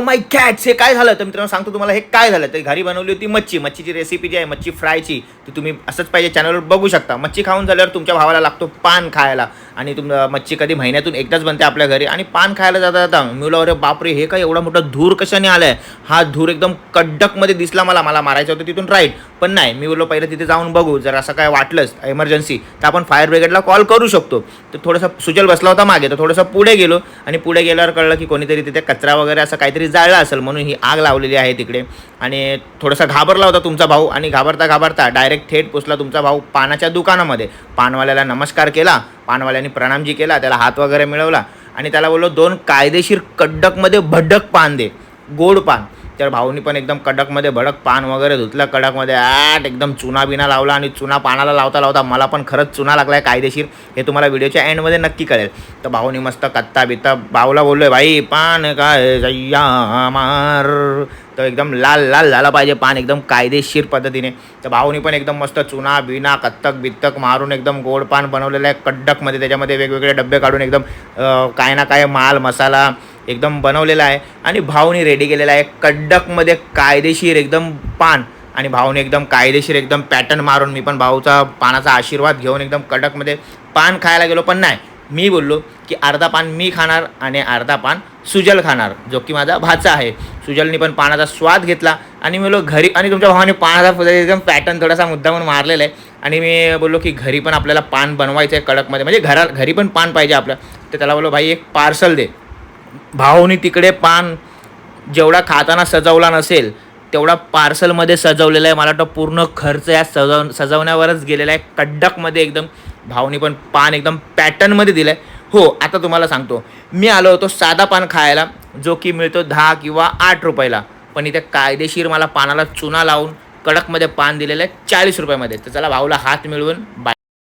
Oh माय cats हे काय झालं? तर मित्रांनो सांगतो तुम्हाला हे काय झालं? तर घरी बनवली होती मच्छी. मच्छीची रेसिपी जी आहे मच्छी फ्रायची ती तुम्ही असंच पाहिजे चॅनलवर बघू शकता. मच्छी खाऊन झाल्यावर तुमच्या भावाला लागतो पान खायला. आणि तुम मच्छी कधी महिन्यातून एकदाच बनते आपल्या घरी. आणि पान खायला जाता जाता मुलं अरे बापरे हे काय एवढा मोठा धूर कशाने आलाय? हा धूर एकदम कडकमध्ये दिसला मला. मला मारायचं होतं तिथून राईट पण नाही मी बोललो पहिलं तिथे जाऊन बघू. जर असं काय वाटलंच एमर्जन्सी तर आपण फायर ब्रिगेडला कॉल करू शकतो. तर थोडंसं सुजल बसला होता मागे. तर थोडंसं पुढे गेलो. आणि पुढे गेल्यावर कळलं की कोणीतरी तिथे कचरा वगैरे असं काहीतरी जाळलं असेल म्हणून ही आग लावलेली आहे तिकडे. आणि थोडासा घाबरला होता तुमचा भाऊ आणि घाबरता घाबरता डायरेक्ट थेट पोचला तुमचा भाऊ पानाच्या दुकानामध्ये. पानवाल्याला नमस्कार केला. पानवाल्याने प्रणामजी केला. त्याला हात वगैरे मिळवला. आणि त्याला बोललो दोन कायदेशीर कडकमध्ये भडक पान दे. गोड पान. तर भाऊनी पण एकदम कडकमध्ये भडक पान वगैरे धुतलं कडकमध्ये ॲट एकदम चुना बिना लावला आणि चुना पानाला लावता लावता मला पण खरंच चुना लागलाय कायदेशीर. हे तुम्हाला व्हिडिओच्या एंडमध्ये नक्की कळेल. तर भाऊनी मस्त कत्ता बित्ता भाऊला बोललोय भाई पान काय जय्या मार. तर एकदम लाल लाल झाला पाहिजे पान एकदम कायदेशीर पद्धतीने. तर भाऊनी पण एकदम मस्त चुना बिना कत्तक बित्तक मारून एकदम गोड पान बनवलेलं आहे. कडकमध्ये त्याच्यामध्ये वेगवेगळे डबे काढून एकदम काय ना काय माल मसाला एकदम बनवलेला आहे. आणि भाऊनी रेडी केलेला आहे. कडकमध्ये कायदेशीर एकदम पान. आणि भाऊने एकदम कायदेशीर एकदम पॅटर्न मारून मी पण भाऊचा पानाचा आशीर्वाद घेऊन एकदम कडकमध्ये पान खायला गेलो. पण नाही मी बोललो की अर्धा पान मी खाणार आणि अर्धा पान सुजल खाणार जो की माझा भाचा आहे. सुजलनी पण पानाचा स्वाद घेतला आणि मी बोललो घरी आणि तुमच्या भावाने पानाचा एकदम पॅटर्न थोडासा मुद्दा म्हणून मारलेला आहे. आणि मी बोललो की घरी पण आपल्याला पान बनवायचं आहे कडकमध्ये. म्हणजे घरा घरी पण पान पाहिजे आपलं. तर त्याला बोललो भाई एक पार्सल दे. भाऊनी तिकडे पान जेवढा खाताना सजवला नसेल तेवढा पार्सलमध्ये सजवलेला आहे. मला वाटतं पूर्ण खर्च या सजव सजवण्यावरच गेलेला आहे. कडकमध्ये एकदम भाऊनी पण पान एकदम पॅटर्नमध्ये दिलं आहे हो आता तुम्हाला सांगतो. मी आलो होतो साधा पान खायला जो की मिळतो दहा किंवा आठ रुपयाला. पण इथे कायदेशीर मला पानाला चुना लावून कडकमध्ये पान दिलेलं आहे चाळीस रुपयामध्ये. तर चला भाऊला हात मिळवून बाय